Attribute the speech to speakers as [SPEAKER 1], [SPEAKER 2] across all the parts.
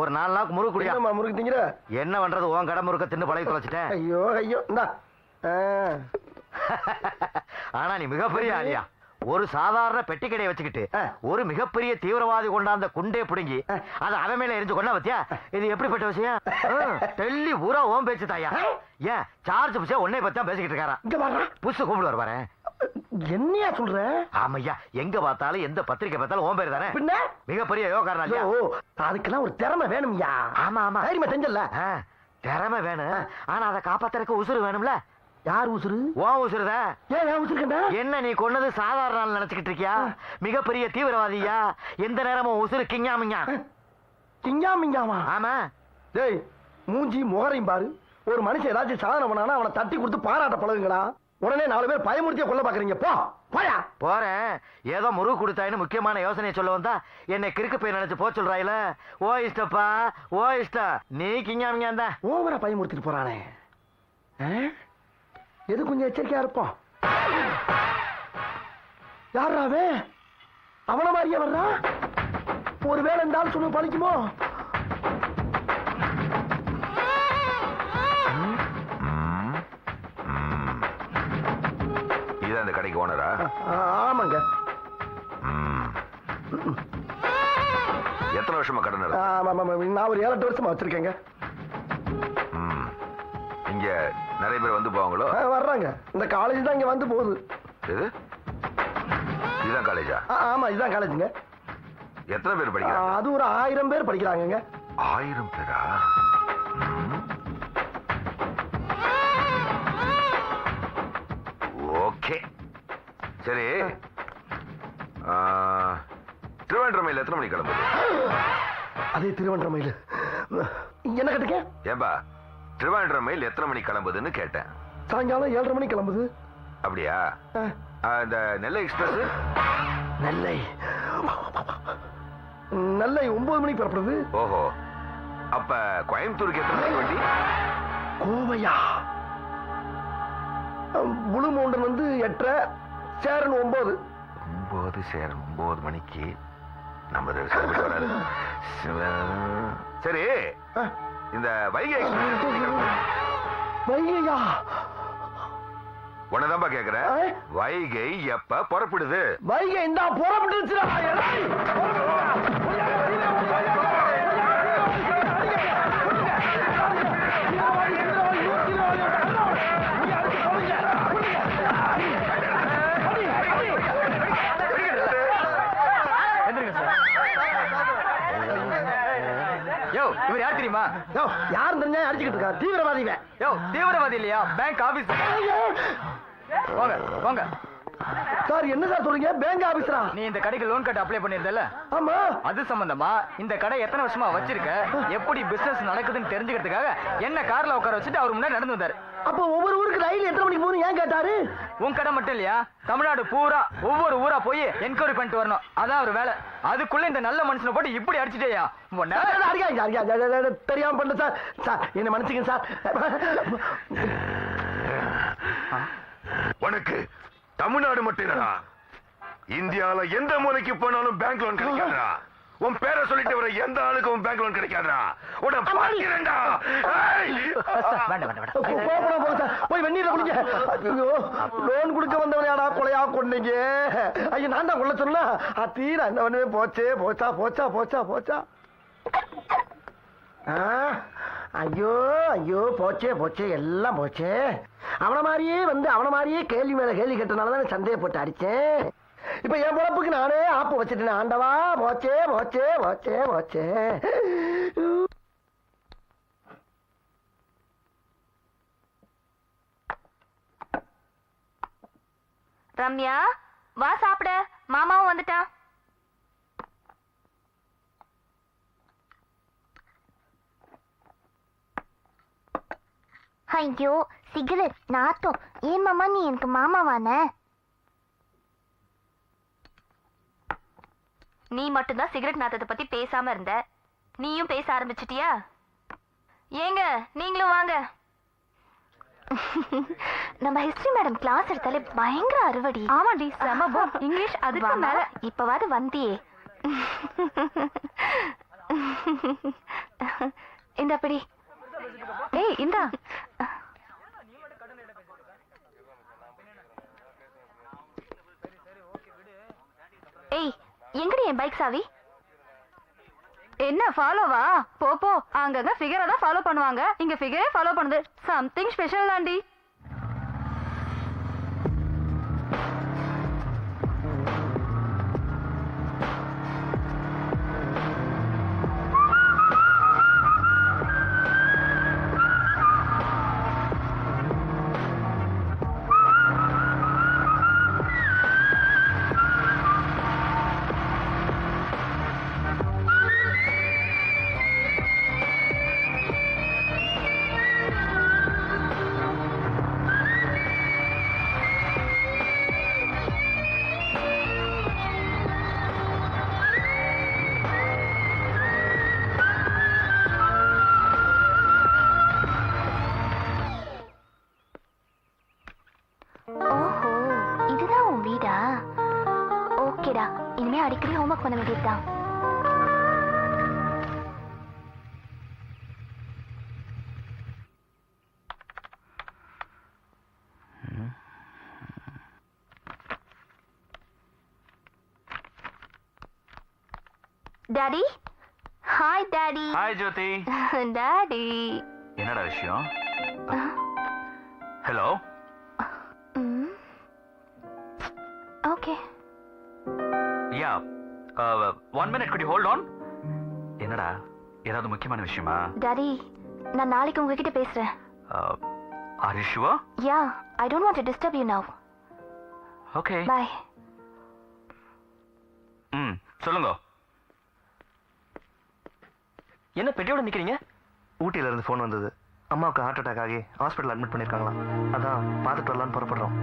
[SPEAKER 1] ஒரு நாலு நாளுக்கு முறுக்கு குடியா.
[SPEAKER 2] முறுக்கு திங்கிற?
[SPEAKER 1] என்ன பண்றது? உன் கடை முறுக்க தின்னு பழகி தொலைச்சிட்டேன்.
[SPEAKER 2] ஐயோ ஐயோ இந்தா.
[SPEAKER 1] ஆனா நீ மிகப்பெரிய ஆளியா. ஒரு சாதாரண பெட்டி கடையை வச்சுக்கிட்டு. ஒரு மிகப்பெரிய தீவிரவாதி கொண்டாந்த குண்டே பிடுங்கி. அது அவன் மேல எரிஞ்சு கொண்டா பத்தியா? இது எப்படிப்பட்ட விஷயம்? டெல்லி பூரா ஓம் பேச்சு தாயா. ஏன் சார்ஜ் புஷா உன்னை பத்தி தான் பேசிக்கிட்டு இருக்காரா? புஷ் கூப்பிடுவார் பாரு
[SPEAKER 2] என்னையா சொல்ற?
[SPEAKER 1] ஆமையா எங்க பார்த்தாலும் எந்த பத்திரிக்கை பார்த்தாலும் ஓம் பேர் தானே?
[SPEAKER 2] பின்ன?
[SPEAKER 1] மிகப்பெரிய யோகாரன் இல்லையா
[SPEAKER 2] அதுக்கெல்லாம் ஒரு திறமை வேணும்யா.
[SPEAKER 1] ஆமா ஆமா.
[SPEAKER 2] தைரியமா செஞ்சல
[SPEAKER 1] திறமை வேணும். ஆனா அதை காப்பாத்துறதுக்கு உசுறு வேணும்ல?
[SPEAKER 2] யார் உசுரு
[SPEAKER 1] உன் உசுறுதான்
[SPEAKER 2] ஏன் உசுருக்கண்டா
[SPEAKER 1] என்ன நீ கொன்னது சாதாரண நினைச்சுக்கிட்டு இருக்கியா? மிகப்பெரிய தீவிரவாதியா? எந்த நேரமும் உசுறு கிஞ்சாமிங்க
[SPEAKER 2] திங்கா மிங்காமா
[SPEAKER 1] ஆமா.
[SPEAKER 2] டேய் மூஞ்சி முகரையும் பாரு. ஒரு மனுஷன் ஏதாச்சும் சாதனை பண்ணானா அவனை தட்டி கொடுத்து பாராட்ட பழகுங்களா உடனே நாலு பேர் பயமுறுத்திய கொல்ல பாக்குறீங்க. போ. போயா
[SPEAKER 1] போறேன். ஏதோ முருகு கொடுத்தாயின்னு முக்கியமான யோசனையை சொல்ல வந்தா என்னை கிறுக்கு போய் நினைச்சு போ சொல்றாயில. ஓ இஷ்டப்பா. ஓ இஷ்டம். நீ கிஞ்சாமிங்க தான்
[SPEAKER 2] ஓவரா பயமுறுத்திட்டு போறானே? எது கொஞ்சம் எச்சரிக்கையா இருப்போம்? யாரா அவன்? அவன மாதிரியே வர்றான்? ஒருவேளை இந்த ஆள் சொன்ன பழிக்குமோ?
[SPEAKER 3] இதான் அந்த கடைக்கு ஓனரா?
[SPEAKER 2] ஆமாங்க.
[SPEAKER 3] எத்தனை வருஷமா கடை
[SPEAKER 2] ஆ,
[SPEAKER 3] நடத்துற?
[SPEAKER 2] ஆமா, ஆமா, ஆமா. நான் ஒரு ஏழு எட்டு வருஷமா வச்சிருக்கேங்க.
[SPEAKER 3] இங்க நிறைய பேர் வந்து போவாங்களோ?
[SPEAKER 2] வர்றாங்க. இந்த காலேஜ் தான் இங்க வந்து போகுது.
[SPEAKER 3] எது? இதுதான் காலேஜா
[SPEAKER 2] ஆமா இதுதான் காலேஜுங்க
[SPEAKER 3] எத்தனை பேர் படிக்கிறாங்க?
[SPEAKER 2] அது ஒரு ஆயிரம் பேர் படிக்கிறாங்கங்க.
[SPEAKER 3] ஆயிரம் பேரா? சரி. ஆ, திருவேண்டரமையில் எத்தனை மணிக்கு கிளம்புது
[SPEAKER 2] அதே திருவண்ணாமலையில். என்ன கட்டுக்க
[SPEAKER 3] ஏன்பா திருவேண்டரமையில் எத்தனை மணிக்கு கிளம்புதுன்னு கேட்டேன்.
[SPEAKER 2] சாயங்காலம் ஏழரை மணிக்கு கிளம்புது.
[SPEAKER 3] அப்படியா? இந்த நெல்லை எக்ஸ்பிரஸ்?
[SPEAKER 2] நெல்லை. நெல்லை ஒன்பது மணிக்கு புறப்படுது.
[SPEAKER 3] ஓஹோ. அப்ப கோயம்புத்தூருக்கு எத்தனை மணிக்கு வண்டி?
[SPEAKER 2] கோவையா? புளு மவுண்டன் வந்து எட்டரை. சேரன் ஒன்பது
[SPEAKER 3] ஒன்பது சேரம் ஒன்பது மணிக்கு சிவ- சரி இந்த வைகை?
[SPEAKER 2] வைகையா?
[SPEAKER 3] உன்னதான்பா கேக்குறேன்.
[SPEAKER 2] ஆ?
[SPEAKER 3] வைகை எப்ப புறப்படுது?
[SPEAKER 2] வைகை இந்தா புறப்பட்டுச்சுடா
[SPEAKER 4] தெரியுமா
[SPEAKER 2] யோ, யார் தெரிஞ்சா அடிச்சுக்கிட்டு இருக்கா தீவிரவாதிங்க
[SPEAKER 4] யோ தீவிரவாதி இல்லையா? பேங்க் ஆபீஸ் வாங்க வாங்க
[SPEAKER 2] சார் என்ன சார் சொல்றீங்க? பேங்க் ஆபீசரா
[SPEAKER 4] நீ இந்த கடைக்கு லோன் கட்ட அப்ளை பண்ணிருந்தல
[SPEAKER 2] ஆமா.
[SPEAKER 4] அது சம்பந்தமா? இந்த கடை எத்தனை வருஷமா வச்சிருக்க? எப்படி பிசினஸ் நடக்குதுன்னு தெரிஞ்சுக்கிறதுக்காக என்ன கார்ல உட்கார வச்சுட்டு அவர் முன்னாடி நடந்து வந்தாரு?
[SPEAKER 2] அப்போ ஒவ்வொரு ஊருக்கு ரயில் எத்தனை மணிக்கு போகணும்? ஏன் கேட்டாரு?
[SPEAKER 4] உன் கடை மட்டும் இல்லையா? தமிழ்நாடு பூரா ஒவ்வொரு ஊரா போய் என்கொயரி பண்ணிட்டு வரணும். அதான் அவர் வேலை. அதுக்குள்ள இந்த நல்ல மனுஷனை போட்டு இப்படி அடிச்சிட்டேயா?
[SPEAKER 2] தெரியாம பண்ண சார். சார் என்ன மன்னிச்சுங்க சார்.
[SPEAKER 3] உனக்கு தமிழ்நாடு மட்டும் இல்லடா. இந்தியால எந்த மூலைக்கு போனாலும் பேங்க் லோன் கிடைக்காதா உன் பேரை சொல்லிட்டு வர எந்த ஆளுக்கும் உன் பேங்க் லோன் கிடைக்காதா உன பாக்கிறேன்டா.
[SPEAKER 2] போய் வெந்நீர்ல குடிங்க. ஐயோ லோன் கொடுக்க வந்தவனையாடா கொலையா கொண்டீங்க ஐயோ நான் தான் கொள்ள சொன்னா? என்ன பண்ணுவேன் போச்சே போச்சா போச்சா போச்சா போச்சா. ஐயோ ஐயோ போச்சே போச்சே எல்லாம் போச்சே. அவன மாதிரியே வந்து அவன மாதிரியே கேள்வி மேல கேள்வி கேட்டனால தான் சந்தேகப்பட்டு அடிச்சேன். இப்ப என் பொழப்புக்கு நானே ஆப்பு வச்சுட்டேன் ஆண்டவா போச்சே போச்சே போச்சே போச்சே
[SPEAKER 5] ரம்யா வா சாப்பிட. மாமாவும் வந்துட்டான். ஐயோ சிகரெட் நாத்தம். ஏன் மாமா நீ எனக்கு மாமாவான? நீ மட்டும்தான் சிகரெட் நாத்தத்தை பத்தி பேசாம இருந்த. நீயும் பேச ஆரம்பிச்சிட்டியா? ஏங்க நீங்களும் வாங்க. நம்ம ஹிஸ்டரி மேடம் கிளாஸ் எடுத்தாலே பயங்கர அறுவடி. ஆமாடி செம இங்கிலீஷ் அதுக்கு மேல இப்பவாது வந்தியே. இந்த அப்படி ஏய் இந்தா. ஏய் எங்கடி என் பைக் சாவி? என்ன ஃபாலோவா போ போ. அங்கங்க ஃபிகரை தான் ஃபாலோ பண்ணுவாங்க. இங்க ஃபிகரே ஃபாலோ பண்ணுது. சம்திங் ஸ்பெஷல் தாண்டி. ஹோம்ஒர்க் பண்ண வேண்டியதுதான் daddy hi daddy
[SPEAKER 6] hi Jothi
[SPEAKER 5] daddy
[SPEAKER 6] என்னடா விஷயம்? Hello
[SPEAKER 5] okay
[SPEAKER 6] ya one minute குடி ஹோல்ட் ஆன் என்னடா ஏதாவது முக்கியமான விஷயமா?
[SPEAKER 5] டாடி நான் நாளைக்கு உங்ககிட்ட பேசுறேன்.
[SPEAKER 6] Are you sure
[SPEAKER 5] ya I don't want to disturb you now
[SPEAKER 6] okay
[SPEAKER 5] bye
[SPEAKER 6] ம் சொல்லுங்க.
[SPEAKER 4] என்ன பெட்டியோட நிக்கிறீங்க?
[SPEAKER 1] ஊட்டியில இருந்து ஃபோன் வந்தது. அம்மாவுக்கு ஹார்ட் அட்டாக் ஆகி ஹாஸ்பிட்டல் அட்மிட் பண்ணிருக்காங்களாம். அதான் பார்த்துட்டு வரலான்னு புறப்படுறோம்.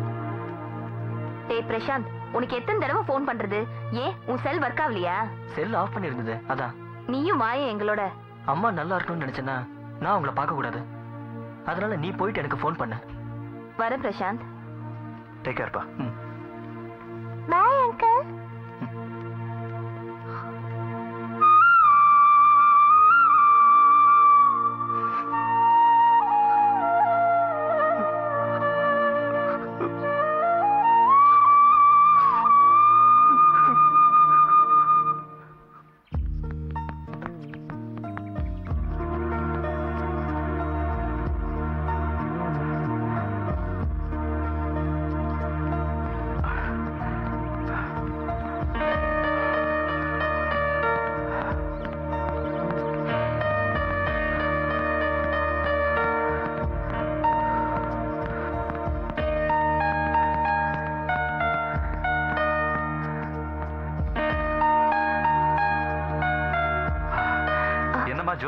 [SPEAKER 5] டேய் பிரசாந்த் உனக்கு எத்தனை தடவை ஃபோன் பண்றது? ஏன் உன் செல் ஒர்க் ஆகலையா?
[SPEAKER 4] செல் ஆஃப் பண்ணிருந்தது அதான்.
[SPEAKER 5] நீயும் வாயே எங்களோட.
[SPEAKER 4] அம்மா நல்லா இருக்கணும்னு நினைச்சேன்னா நான் உங்களை பார்க்க கூடாது. அதனால நீ போயிட்டு எனக்கு ஃபோன் பண்ண.
[SPEAKER 5] வர பிரசாந்த்.
[SPEAKER 1] டேக் கேர்ப்பா
[SPEAKER 5] பாய் அங்கிள்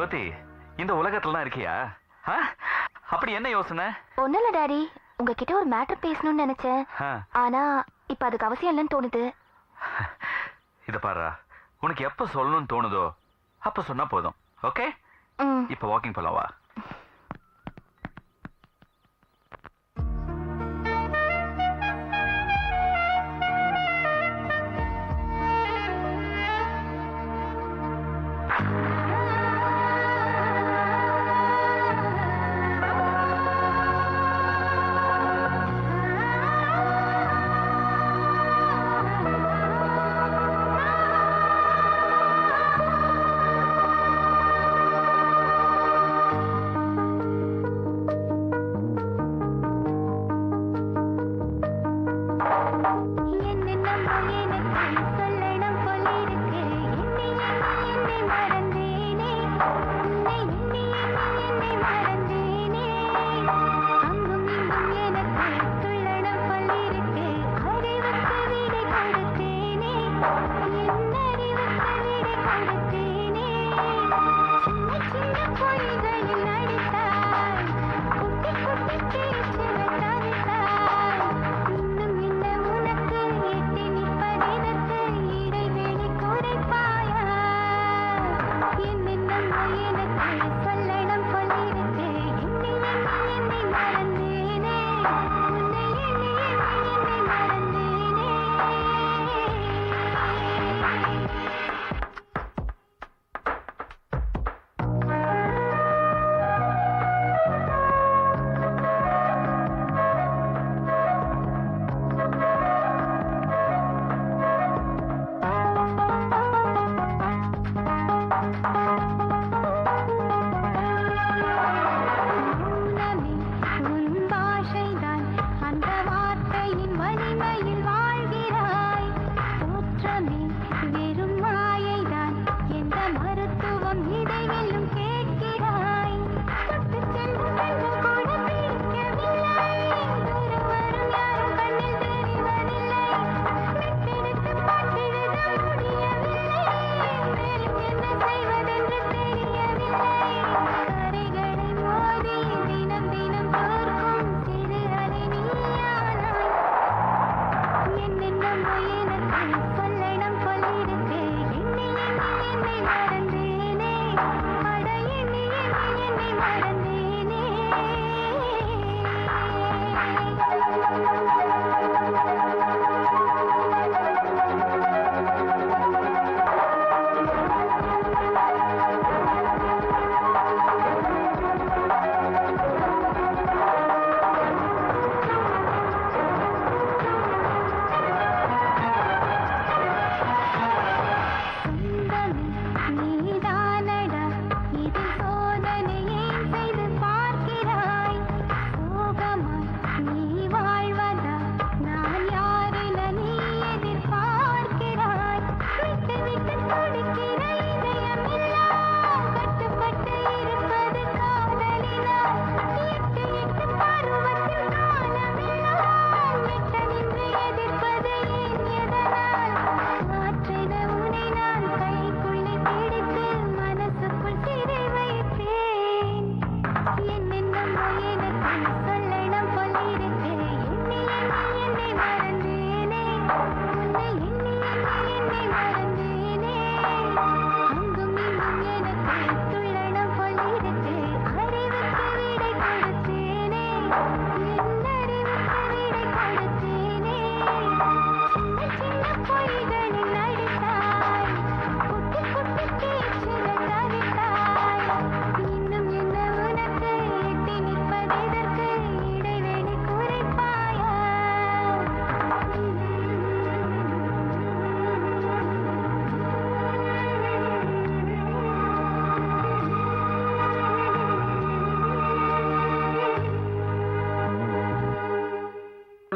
[SPEAKER 6] ஜோதி இந்த உலகத்துல தான் இருக்கியா? அப்படி என்ன யோசனை?
[SPEAKER 5] இல்ல டாடி. உங்ககிட்ட ஒரு மேட்டர் பேசணும்னு நினைச்சேன். ஆனா இப்ப அதுக்கு அவசியம் இல்லைன்னு தோணுது.
[SPEAKER 6] இத பாரு உனக்கு எப்ப சொல்லணும்னு தோணுதோ அப்ப சொன்னா போதும். ஓகே? இப்ப வாக்கிங் போலாம் வா.